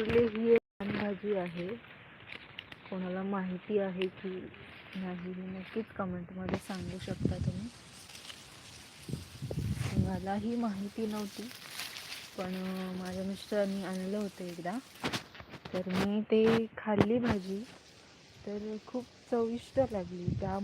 आपले ही भाजी आहे. कोणाला माहिती आहे की नाही हे नक्कीच कमेंटमध्ये सांगू शकता तुम्ही. मलाही माहिती नव्हती पण माझ्या मिस्टरांनी आणलं होतं एकदा. तर मी ते खाल्ली भाजी. तर खूप चविष्ट लागली. त्या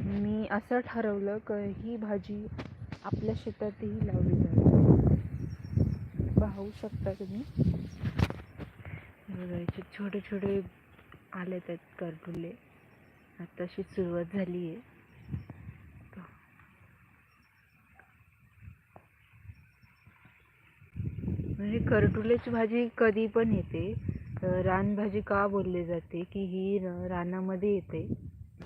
मी असं ठरवलं की ही भाजी आपल्या शेतातही लावली जाईल. पाहू शकता तुम्ही. बघा छोटे छोटे आले आहेत करटुले आताशी सुरुवात झाली आहे म्हणजे करटुल्याची भाजी कधी पण येते. रानभाजी का बोलली जाते की ही रानामध्ये येते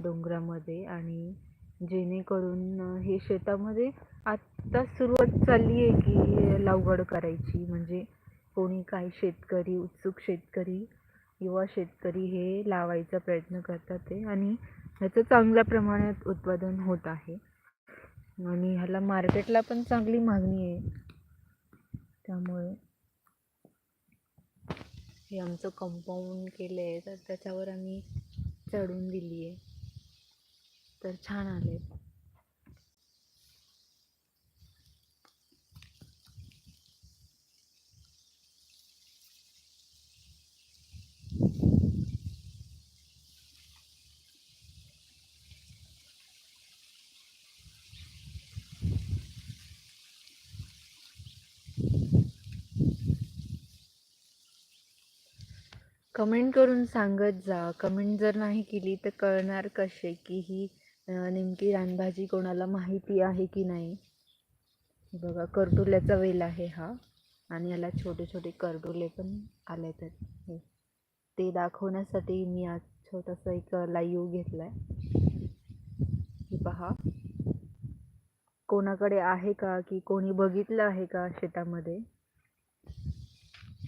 डोंगरामध्ये आणि जेणेकरून हे शेतामध्ये आत्ता सुरुवात चालली आहे की लागवड करायची. म्हणजे कोणी काही शेतकरी उत्सुक शेतकरी युवा शेतकरी हे लावायचा प्रयत्न करतात ते. आणि ह्याचं चांगल्या प्रमाणात उत्पादन होत आहे. आणि ह्याला मार्केटला पण चांगली मागणी आहे. त्यामुळे हे आमचं कंपाऊंड केलं आहे तर त्याच्यावर आम्ही चढून दिली आहे तर छान आले. कमेंट करून सांगत जा. कमेंट जर नाही केली तर कळणार कसे की ही नेमकी रानभाजी कोणाला माहिती आहे की नाही? बघा कर्टुल्याचा वेल आहे हा आणि याला छोटे छोटे कर्टुले पण आले आहेत हे ते दाखवण्यासाठी मी आज छोटासा एक लाईव्ह घेतला आहे पहा. कोणाकडे आहे का की कोणी बघितलं आहे का शेतामध्ये?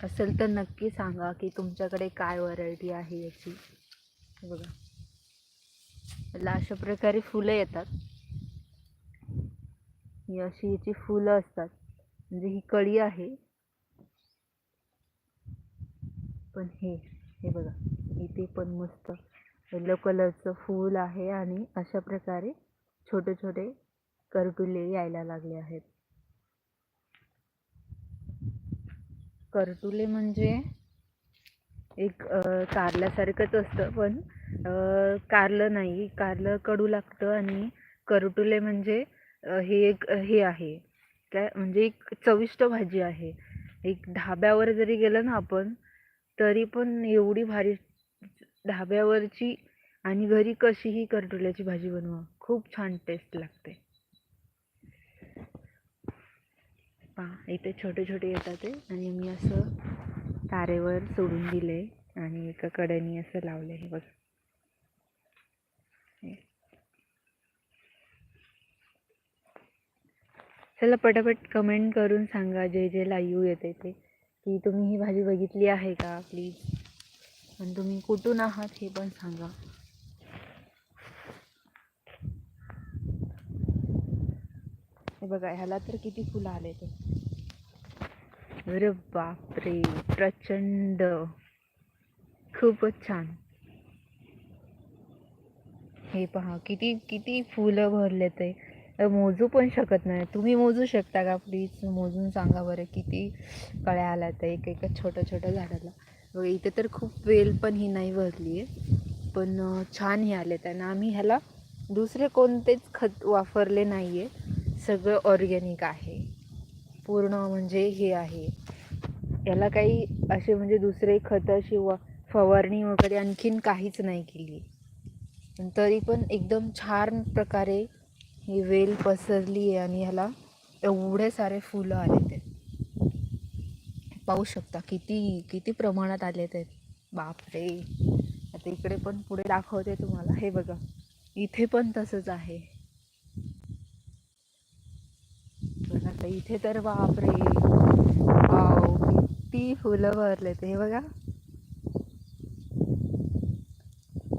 असेल तर नक्की सांगा की तुमच्याकडे काय व्हरायटी आहे याची. बघा. याला अशा प्रकारे फुलं येतात. ही अशी याची फुलं असतात. म्हणजे ही कळी आहे. पण हे हे बघा इथे पण मस्त येलो कलरचं फूल आहे आणि अशा प्रकारे छोटे छोटे करटुले यायला लागले आहेत. करटुले म्हणजे एक कारल्यासारखंच असतं पण कारलं नाही. कारलं कडू लागतं आणि करटुले म्हणजे हे एक हे आहे. काय म्हणजे एक चविष्ट भाजी आहे. एक ढाब्यावर जरी गेलं ना आपण तरी पण एवढी भारी ढाब्यावरची आणि घरी कशीही करटुल्याची भाजी बनवा. खूप छान टेस्ट लागते. पहा इथे छोटे छोटे येतात ते आणि मी असं तारेवर सोडून दिले आणि एका कड्यानी असं लावले हे बघा. चला पटापट कमेंट करून सांगा जे जे लाईव्ह येते ते. की तुम्ही ही भाजी बघितली आहे का प्लीज आणि तुम्ही कुठून आहात हे पण सांगा. हे बघा ह्याला तर किती फुलं आले ते अरे बापरे प्रचंड. खूपच छान. हे पहा किती किती फुलं भरले ते. मोजू पण शकत नाही. तुम्ही मोजू शकता का प्लीज मोजून सांगा बरं किती कळ्या आल्या त्या एक एक छोट्या छोट्या झाडाला. बघा इथे तर खूप वेल पण ही नाही भरली आहे. पण छान हे आले त्यांना. आम्ही ह्याला दुसरे कोणतेच खत वापरले नाही आहे सगळं ऑर्गॅनिक आहे. पूर्ण म्हणजे हे आहे. याला काही असे म्हणजे दुसरे खतं शिवा फवारणी वगैरे आणखीन काहीच नाही केली. पण तरी पण एकदम छान प्रकारे ही वेल पसरली आहे आणि ह्याला एवढे सारे फुलं आले ते. पाहू शकता किती किती प्रमाणात आले ते. बापरे. आता इकडे पण पुढे दाखवते तुम्हाला. हे बघा. इथे पण तसंच आहे बघा आता इथे तर बापरे. वाव किती फुलं भरले ते बघा.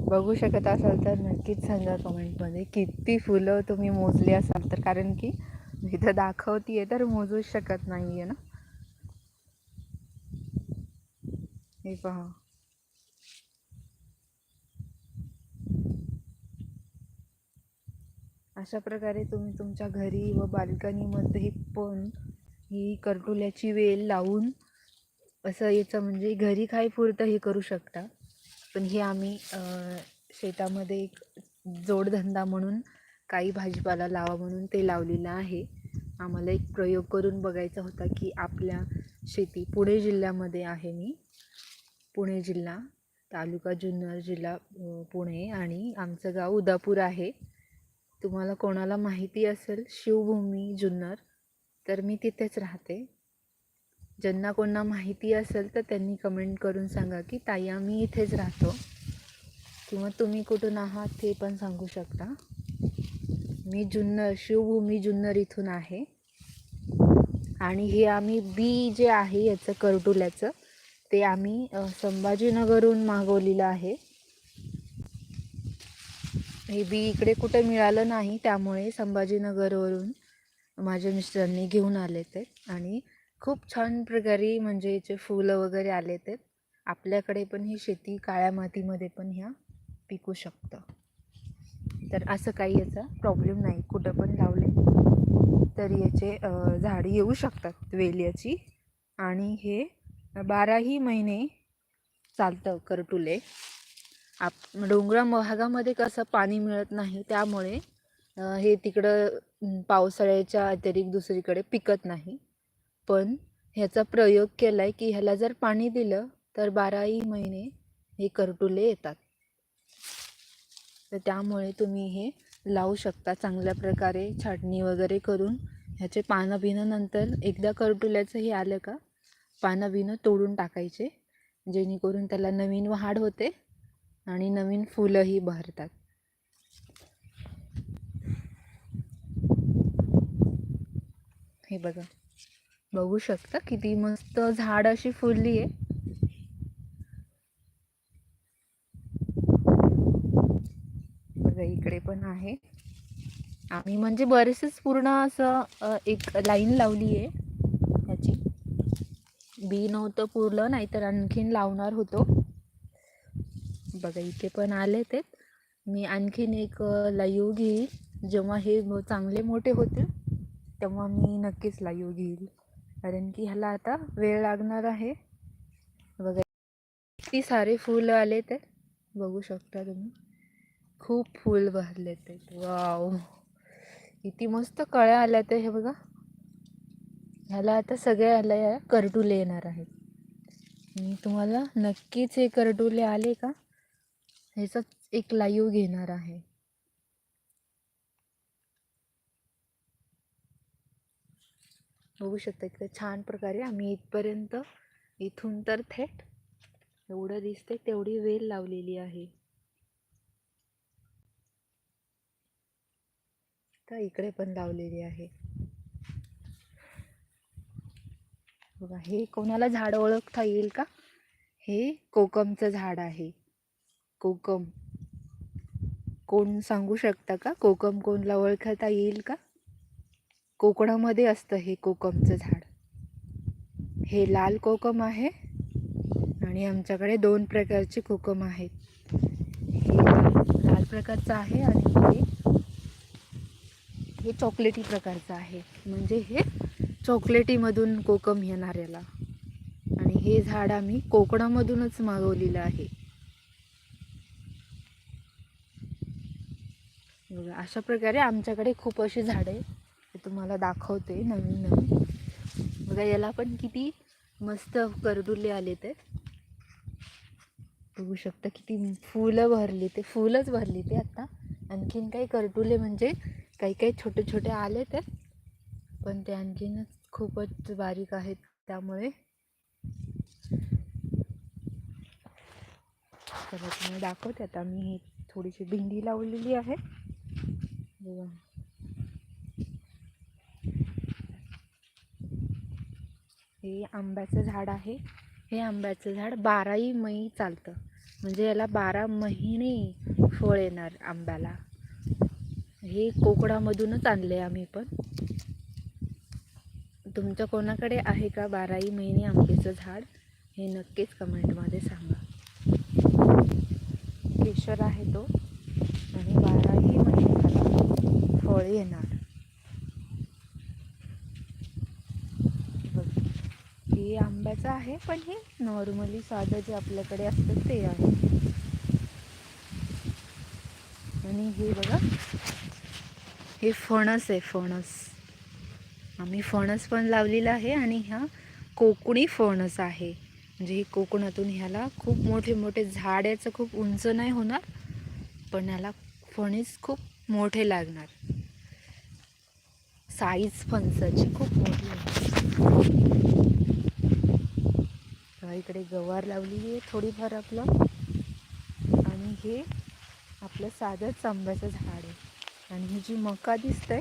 बघू शकत असाल तर नक्कीच सांगा कमेंटमध्ये. किती फुलं तुम्ही मोजली असाल तर. कारण की मी इथं दाखवतीये तर मोजूच शकत नाही आहे ना. हे पहा. अशा प्रकारे तुम्ही तुमच्या घरी व बाल्कनीमध्ये पण ही करटुल्याची वेल लावून असं याचं म्हणजे घरी काय पुरतं हे करू शकता. पण हे आम्ही शेतामध्ये एक जोडधंदा म्हणून काही भाजीपाला लावा म्हणून ते लावलेलं आहे. आम्हाला एक प्रयोग करून बघायचा होता की आपल्या शेती पुणे जिल्ह्यामध्ये आहे मी. पुणे जिल्हा तालुका जुन्नर जिल्हा पुणे आणि आमचं गाव उदापूर आहे. तुम्हाला कोणाला माहिती असेल शिवभूमी जुन्नर तर मी तिथेच राहते. ज्यांना कोणा माहिती असेल तर त्यांनी कमेंट करून सांगा की ताई आम्ही इथेच राहतो. किंवा तुम्ही कुठून आहात ते पण सांगू शकता. मी जुन्नर शिवभूमी जुन्नर इथून आहे. आणि हे आम्ही बी जे आहे याचं करटुल्याचं ते आम्ही संभाजीनगरहून मागवलेलं आहे. हे बी इकडे कुठे मिळालं नाही त्यामुळे संभाजीनगरवरून माझ्या मिस्टरांनी घेऊन आले ते. आणि खूप छान प्रकारे म्हणजे याचे फुलं वगैरे आले ते. आपल्याकडे पण ही शेती काळ्या मातीमध्ये पण ह्या पिकू शकतं. तर असं काही याचा प्रॉब्लेम नाही. कुठं पण लावले तर याचे अ, येऊ शकतात वेल्याची. आणि हे बाराही महिने चालतं करटुले. आप डोंगरा भागामध्ये कसं पाणी मिळत नाही त्यामुळे हे तिकडं पावसाळ्याच्या अतिरिक्त दुसरीकडे पिकत नाही. पण ह्याचा प्रयोग केला आहे की ह्याला जर पाणी दिलं तर बाराही महिने हे करटुले येतात. तर त्यामुळे तुम्ही हे लावू शकता चांगल्या प्रकारे छाटणी वगैरे करून. ह्याचे पानं बिनं नंतर एकदा करटुल्याचं हे आलं का पानं बिनं तोडून टाकायचे जेणेकरून त्याला नवीन वाढ होते. आणि नवीन फुलंही बहरतात हे बघा. बघू शकता किती मस्त झाड अशी फुलली आहे. बघा इकडे पण आहे. आम्ही म्हणजे बरेचसेच पूर्ण असं एक लाईन लावली आहे. ह्याची. बी नव्हतं पुरलं नाहीतर आणखीन लावणार होतो. बघा इथे पण आले ते. मी आणखीन एक लाईव घेईल. जेव्हा हे चांगले मोठे होतील तेव्हा मी नक्कीच लाईव घेईल. कारण की ह्याला आता वेळ लागणार आहे. बघा किती सारे फुलं आले ते. बघू शकता तुम्ही. खूप फुल भरले ते. वाव! किती मस्त कळ्या आल्या ते हे बघा. ह्याला आता सगळ्या ह्याला या करटुले येणार आहेत. मी तुम्हाला नक्कीच हे करटुले आले का? ह्याचाच एक लाईव्ह घेणार आहे. बघू शकता इतकं छान प्रकारे आम्ही इथपर्यंत इथून तर थेट एवढं दिसते तेवढी वेल लावलेली आहे. तर इकडे पण लावलेली आहे. बघा हे कोणाला झाड ओळखता येईल का? हे कोकमचं झाड आहे. कोकम. कोण सांगू शकता का? कोकम कोणला ओळखता येईल का? कोकणामध्ये असतं हे कोकमचं झाड. हे लाल कोकम आहे आणि आमच्याकडे दोन प्रकारचे कोकम आहेत. हे लाल प्रकारचं आहे आणि हे हे चॉकलेटी प्रकारचं आहे. म्हणजे हे चॉकलेटीमधून कोकम येणार याला आणि हे झाड आम्ही कोकणामधूनच मागवलेलं आहे बघा अशा प्रकारे आमच्याकडे खूप अशी झाडं आहेत. ते तुम्हाला दाखवते नवीन नवीन. बघा याला पण किती मस्त करडुले आले ते. बघू शकता किती फुलं भरली ते. फुलंच भरली ते आत्ता आणखीन काही करटुले म्हणजे काही काही छोटे छोटे आले ते. पण ते आणखीनच खूपच बारीक आहेत त्यामुळे. चला तुम्ही दाखवते. आता मी ही थोडीशी भिंडी लावलेली आहे. हे आंब्याचं झाड आहे. हे आंब्याचं झाड बाराही मही चालतं. म्हणजे याला बारा महिने फळ येणार आंब्याला. हे कोकणामधूनच आणले आम्ही पण. तुमच्या कोणाकडे आहे का बाराही महिने आंब्याचं झाड? हे नक्कीच कमेंटमध्ये सांगा. केशर आहे तो. आणि बाराही फळ येणार. हे आंब्याचं आहे पण हे नॉर्मली साधं जे आपल्याकडे असतं ते आहे. आणि हे बघा हे फणस आहे फणस. आम्ही फणस पण लावलेला आहे आणि ह्या कोकणी फणस आहे. म्हणजे ही कोकणातून ह्याला खूप मोठे मोठे झाड याचं खूप उंच नाही होणार पण ह्याला फणीस खूप मोठे लागणार. साईज फणसाची खूप मोठी आहे. इकडे गवार लावलेली आहे थोडीफार आपलं. आणि हे आपलं साधंच आंब्याचं झाड आहे. आणि ही जी मका दिसतंय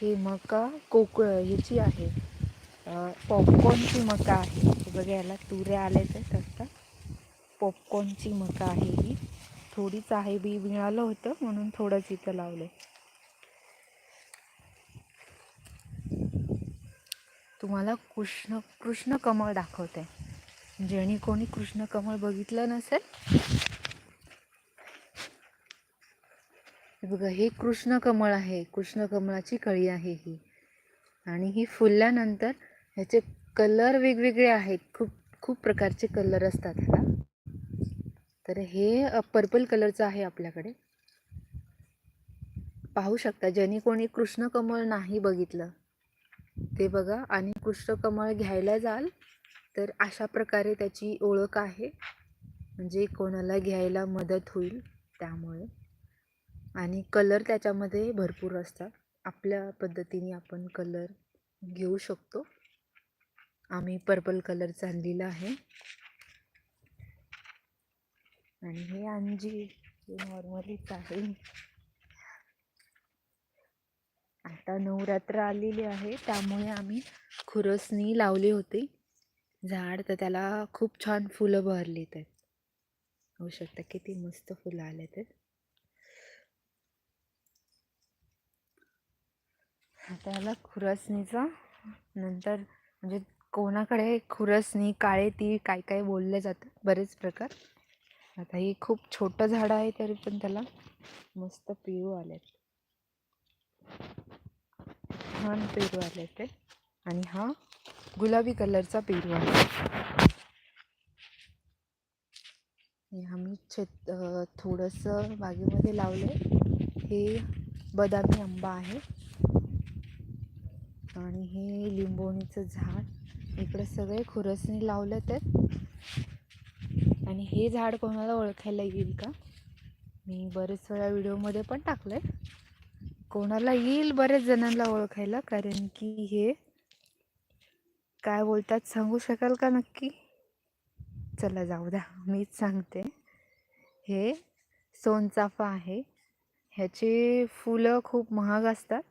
ही मका कोक ह्याची आहे पॉपकॉर्नची मका आहे. बघायला याला तुऱ्या आल्या तर आत्ता पॉपकॉर्नची मका आहे ही. थोडीच आहे बी मिळालं होतं म्हणून थोडंच इथं लावलं तुम्हाला कृष्ण कृष्ण कमळ दाखवते. ज्याने कोणी कृष्ण कमळ बघितलं नसेल? बघा हे कृष्ण कमळ आहे. कृष्ण कमळाची कळी आहे ही. आणि ही फुलल्यानंतर ह्याचे कलर वेगवेगळे आहेत. खूप खूप प्रकारचे कलर असतात ह्याला. तर हे पर्पल कलरचं आहे आपल्याकडे. पाहू शकता ज्याने कोणी कृष्ण कमळ नाही बघितलं. ते बघा. आणि कुष्ठकमळ घ्यायला जाल तर अशा प्रकारे त्याची ओळख आहे. म्हणजे कोणाला घ्यायला मदत होईल त्यामुळे. आणि कलर त्याच्यामध्ये भरपूर असतात. आपल्या पद्धतीने आपण कलर घेऊ शकतो. आम्ही पर्पल कलरचा आणलेला आहे. आणि हे अंजी हे नॉर्मलीच आहे आता नवरात्र आलेली आहे त्यामुळे आम्ही खुरसणी लावली होती. झाड तर त्याला खूप छान फुलं भरली आहेत होऊ शकतं किती मस्त फुलं आले ते आता याला खुरसणीचा नंतर म्हणजे कोणाकडे खुरसणी काळे तीळ काय काय बोलले जातं बरेच प्रकार. आता हे खूप छोटं झाड आहे तरी पण त्याला मस्त पिऊ आले आहेत छान पेरू आले ते. आणि हा गुलाबी कलरचा पेरू आहे. आम्ही छत थोडंसं बागेमध्ये लावलं हे बदामी आंबा आहे. आणि हे लिंबोणीचं झाड. इकडे सगळे खुरसणी लावले आहेत आणि हे झाड कोणाला ओळखायला येईल का? मी बरेच वेळा व्हिडिओमध्ये पण टाकलं आहे कोणाला येईल बरेच जणांना ओळखायला कारण की हे काय बोलतात सांगू शकाल का नक्की? चला जाऊ द्या मीच सांगते. हे सोनचाफा आहे. ह्याचे फुलं खूप महाग असतात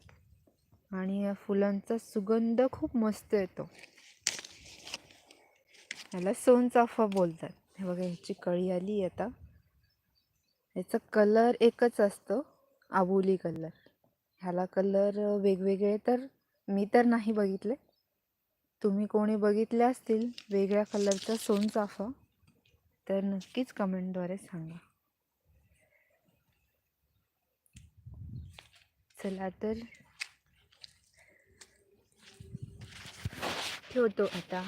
आणि या फुलांचा सुगंध खूप मस्त येतो. ह्याला सोनचाफा बोलतात. हे बघा ह्याची कळी आली आता. ह्याचा कलर एकच असतो आबोली कलर. ह्याला कलर वेगवेगळे तर मी तर नाही बघितले. तुम्ही कोणी बघितले असतील वेगळ्या कलरचा सोनचाफा तर नक्कीच कमेंटद्वारे सांगा. चला तर ठेवतो आता.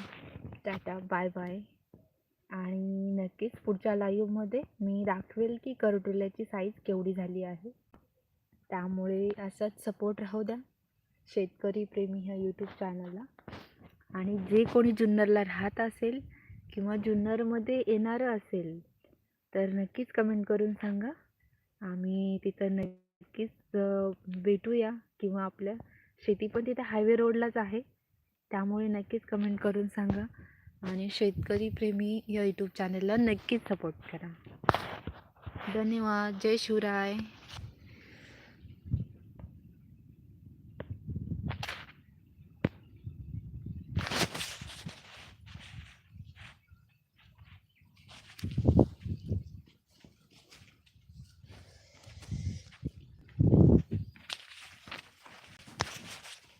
Tata bye bye. आणि नक्कीच पुढच्या लाईव्हमध्ये मी दाखवेल की करटुल्याची साईज केवढी झाली आहे. त्यामुळे असाच सपोर्ट राहू द्या. शेतकरी प्रेमी ह्या यूट्यूब चॅनलला आणि जे कोणी जुन्नरला राहत असेल किंवा जुन्नरमध्ये येणारं असेल तर नक्कीच कमेंट करून सांगा. आम्ही तिथं नक्कीच भेटूया किंवा आपल्या शेती पण तिथे हायवे रोडलाच आहे. त्यामुळे नक्कीच कमेंट करून सांगा. आणि शेतकरी प्रेमी या यूट्यूब चॅनलला नक्कीच सपोर्ट करा. धन्यवाद. जय शिवराय.